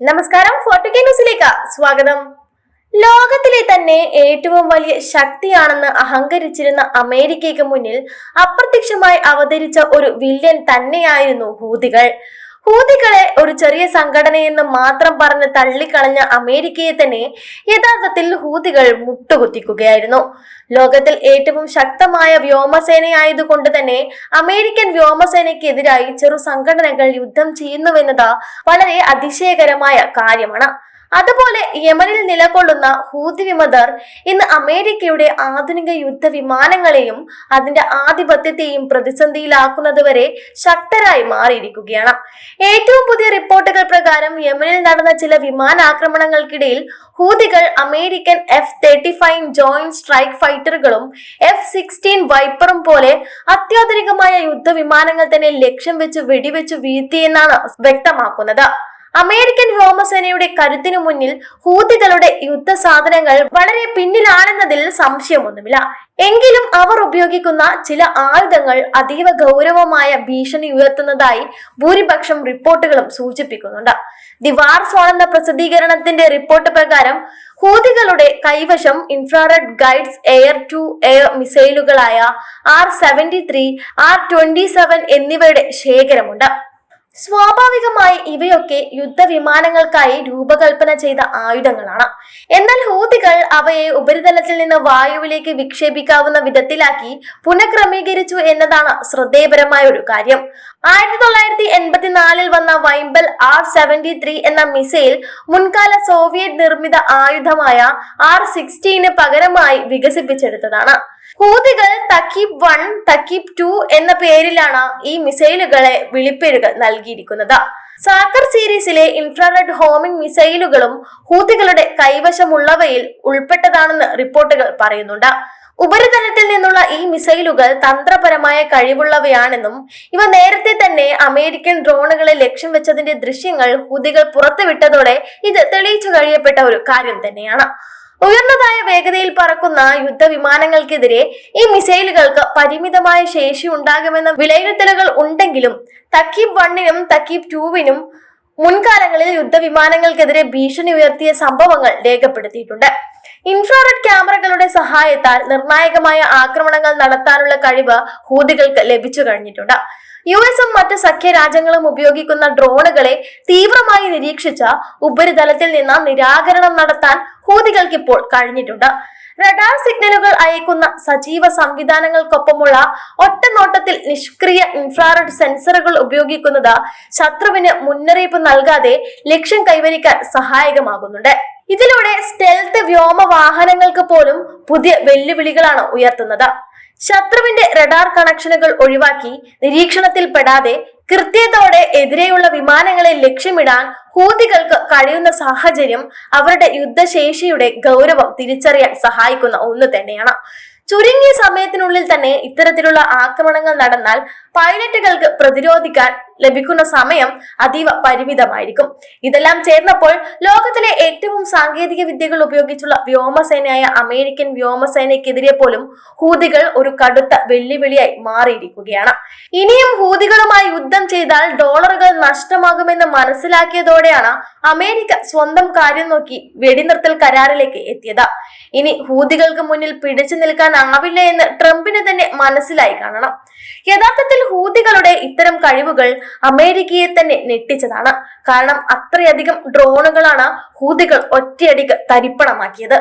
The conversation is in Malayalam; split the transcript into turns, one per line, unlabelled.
നമസ്കാരം ഫോർട്ടുകെ ന്യൂസിലേക്ക് സ്വാഗതം. ലോകത്തിലെ തന്നെ ഏറ്റവും വലിയ ശക്തിയാണെന്ന് അഹങ്കരിച്ചിരുന്ന അമേരിക്കയ്ക്ക് മുന്നിൽ അപ്രത്യക്ഷമായി അവതരിച്ച ഒരു വില്ലൻ തന്നെയായിരുന്നു ഹൂതികൾ ഹൂതികളെ ഒരു ചെറിയ സംഘടനയെന്ന് മാത്രം പറഞ്ഞ് തള്ളിക്കളഞ്ഞ അമേരിക്കയെ തന്നെ യഥാർത്ഥത്തിൽ ഹൂതികൾ മുട്ടുകുത്തിക്കുകയായിരുന്നു. ലോകത്തിൽ ഏറ്റവും ശക്തമായ വ്യോമസേനയായതുകൊണ്ട് തന്നെ അമേരിക്കൻ വ്യോമസേനയ്ക്കെതിരായി ചെറു സംഘടനകൾ യുദ്ധം ചെയ്യുന്നുവെന്നത് വളരെ അതിശയകരമായ കാര്യമാണ്. അതുപോലെ യമനിൽ നിലകൊള്ളുന്ന ഹൂതി വിമതർ ഇന്ന് അമേരിക്കയുടെ ആധുനിക യുദ്ധ വിമാനങ്ങളെയും അതിന്റെ ആധിപത്യത്തെയും പ്രതിസന്ധിയിലാക്കുന്നതുവരെ ശക്തരായി മാറിയിരിക്കുകയാണ്. ഏറ്റവും പുതിയ റിപ്പോർട്ടുകൾ പ്രകാരം യമനിൽ നടന്ന ചില വിമാനാക്രമണങ്ങൾക്കിടയിൽ ഹൂതികൾ American F thirty five joint strike ഫൈറ്ററുകളും F sixteen വൈപ്പറും പോലെ അത്യാധുനികമായ യുദ്ധവിമാനങ്ങൾ തന്നെ ലക്ഷ്യം വെച്ച് വെടിവെച്ച് വീഴ്ത്തിയെന്നാണ് വ്യക്തമാക്കുന്നത്. അമേരിക്കൻ വ്യോമസേനയുടെ കരുത്തിനു മുന്നിൽ ഹൂതികളുടെ യുദ്ധ സാധനങ്ങൾ വളരെ പിന്നിലാണെന്നതിൽ സംശയമൊന്നുമില്ല. എങ്കിലും അവർ ഉപയോഗിക്കുന്ന ചില ആയുധങ്ങൾ അതീവ ഗൗരവമായ ഭീഷണി ഉയർത്തുന്നതായി ഭൂരിപക്ഷം റിപ്പോർട്ടുകളും സൂചിപ്പിക്കുന്നുണ്ട്. ദി വാർ സോൺ എന്ന പ്രസിദ്ധീകരണത്തിന്റെ റിപ്പോർട്ട് പ്രകാരം ഹൂതികളുടെ കൈവശം infrared guides air to air മിസൈലുകളായ R seventy three R twenty seven എന്നിവയുടെ ശേഖരമുണ്ട്. സ്വാഭാവികമായി ഇവയൊക്കെ യുദ്ധവിമാനങ്ങൾക്കായി രൂപകൽപ്പന ചെയ്ത ആയുധങ്ങളാണ്. എന്നാൽ ഹൂതികൾ അവയെ ഉപരിതലത്തിൽ നിന്ന് വായുവിലേക്ക് വിക്ഷേപിക്കാവുന്ന വിധത്തിലാക്കി പുനഃക്രമീകരിച്ചു എന്നതാണ് ശ്രദ്ധേയപരമായ ഒരു കാര്യം. ആയിരത്തി തൊള്ളായിരത്തി എൺപത്തിനാലിൽ വന്ന വൈമ്പൽ ആർ സെവന്റി ത്രീ എന്ന മിസൈൽ മുൻകാല സോവിയറ്റ് നിർമ്മിത ആയുധമായ ആർ സിക്സ്റ്റീന് പകരമായി വികസിപ്പിച്ചെടുത്തതാണ്. ഹൂതികൾ തക്കീബ് വൺ തക്കീബ് ടു എന്ന പേരിലാണ് ഈ മിസൈലുകളെ വിളിപ്പേരുകൾ നൽകിയിരിക്കുന്നത്. സാക്കർ സീരീസിലെ ഇൻഫ്രാറെഡ് ഹോമിംഗ് മിസൈലുകളും ഹൂതികളുടെ കൈവശമുള്ളവയിൽ ഉൾപ്പെട്ടതാണെന്ന് റിപ്പോർട്ടുകൾ പറയുന്നുണ്ട്. ഉപരിതലത്തിൽ നിന്നുള്ള ഈ മിസൈലുകൾ തന്ത്രപരമായ കഴിവുള്ളവയാണെന്നും ഇവ നേരത്തെ തന്നെ അമേരിക്കൻ ഡ്രോണുകളെ ലക്ഷ്യം വെച്ചതിന്റെ ദൃശ്യങ്ങൾ ഹൂതികൾ പുറത്തുവിട്ടതോടെ ഇത് തെളിയിച്ചു കഴിയപ്പെട്ട ഒരു കാര്യം തന്നെയാണ്. ഉയർന്നതായ വേഗതയിൽ പറക്കുന്ന യുദ്ധവിമാനങ്ങൾക്കെതിരെ ഈ മിസൈലുകൾക്ക് പരിമിതമായ ശേഷി ഉണ്ടാകുമെന്ന വിലയിരുത്തലുകൾ ഉണ്ടെങ്കിലും തക്കീബ് വണ്ണിനും തക്കീബ് ടൂവിനും മുൻകാലങ്ങളിൽ യുദ്ധവിമാനങ്ങൾക്കെതിരെ ഭീഷണി ഉയർത്തിയ സംഭവങ്ങൾ രേഖപ്പെടുത്തിയിട്ടുണ്ട്. ഇൻഫ്രാറെഡ് ക്യാമറകളുടെ സഹായത്താൽ നിർണായകമായ ആക്രമണങ്ങൾ നടത്താനുള്ള കഴിവ് ഹൂതികൾക്ക് ലഭിച്ചു കഴിഞ്ഞിട്ടുണ്ട്. യു എസും മറ്റ് സഖ്യ രാജ്യങ്ങളും ഉപയോഗിക്കുന്ന ഡ്രോണുകളെ തീവ്രമായി നിരീക്ഷിച്ച ഉപരിതലത്തിൽ നിന്ന് നിരാകരണം നടത്താൻ ഹൂതികൾക്ക് ഇപ്പോൾ കഴിഞ്ഞിട്ടുണ്ട്. റഡാർ സിഗ്നലുകൾ അയക്കുന്ന സജീവ സംവിധാനങ്ങൾക്കൊപ്പമുള്ള ഒറ്റനോട്ടത്തിൽ നിഷ്ക്രിയ ഇൻഫ്രാറെഡ് സെൻസറുകൾ ഉപയോഗിക്കുന്നത് ശത്രുവിന് മുന്നറിയിപ്പ് നൽകാതെ ലക്ഷ്യം കൈവരിക്കാൻ സഹായകമാകുന്നുണ്ട്. ഇതിലൂടെ സ്റ്റെൽത്ത് വ്യോമ വാഹനങ്ങൾക്ക് പോലും പുതിയ വെല്ലുവിളികളാണ് ഉയർത്തുന്നത്. ശത്രുവിന്റെ റഡാർ കണക്ഷനുകൾ ഒഴിവാക്കി നിരീക്ഷണത്തിൽ പെടാതെ കൃത്യതയോടെ എതിരെയുള്ള വിമാനങ്ങളെ ലക്ഷ്യമിടാൻ ഹൂതികൾക്ക് കഴിയുന്ന സാഹചര്യം അവരുടെ യുദ്ധശേഷിയുടെ ഗൗരവം തിരിച്ചറിയാൻ സഹായിക്കുന്ന ഒന്ന് തന്നെയാണ്. ചുരുങ്ങിയ സമയത്തിനുള്ളിൽ തന്നെ ഇത്തരത്തിലുള്ള ആക്രമണങ്ങൾ നടന്നാൽ പൈലറ്റുകൾക്ക് പ്രതിരോധിക്കാൻ ലഭിക്കുന്ന സമയം അതീവ പരിമിതമായിരിക്കും. ഇതെല്ലാം ചേർന്നപ്പോൾ ലോകത്തിലെ ഏറ്റവും സാങ്കേതിക വിദ്യകൾ ഉപയോഗിച്ചുള്ള വ്യോമസേനയായ അമേരിക്കൻ വ്യോമസേനയ്ക്കെതിരെ പോലും ഹൂതികൾ ഒരു കടുത്ത വെല്ലുവിളിയായി മാറിയിരിക്കുകയാണ്. ഇനിയും ഹൂതികളുമായി യുദ്ധം ചെയ്താൽ ഡോളറുകൾ നഷ്ടമാകുമെന്ന് മനസ്സിലാക്കിയതോടെയാണ് അമേരിക്ക സ്വന്തം കാര്യം നോക്കി വെടിനിർത്തൽ കരാറിലേക്ക് എത്തിയത്. ഇനി ഹൂതികൾക്ക് മുന്നിൽ പിടിച്ചു നിൽക്കാനാവില്ല എന്ന് ട്രംപിന് തന്നെ മനസ്സിലായി കാണണം. യഥാർത്ഥത്തിൽ ഹൂതികളുടെ ഇത്തരം കഴിവുകൾ അമേരിക്കയെ തന്നെ ഞെട്ടിച്ചതാണ്. കാരണം അത്രയധികം ഡ്രോണുകളാണ് ഹൂതികൾ ഒറ്റയടിക്ക് തരിപ്പണമാക്കിയത്.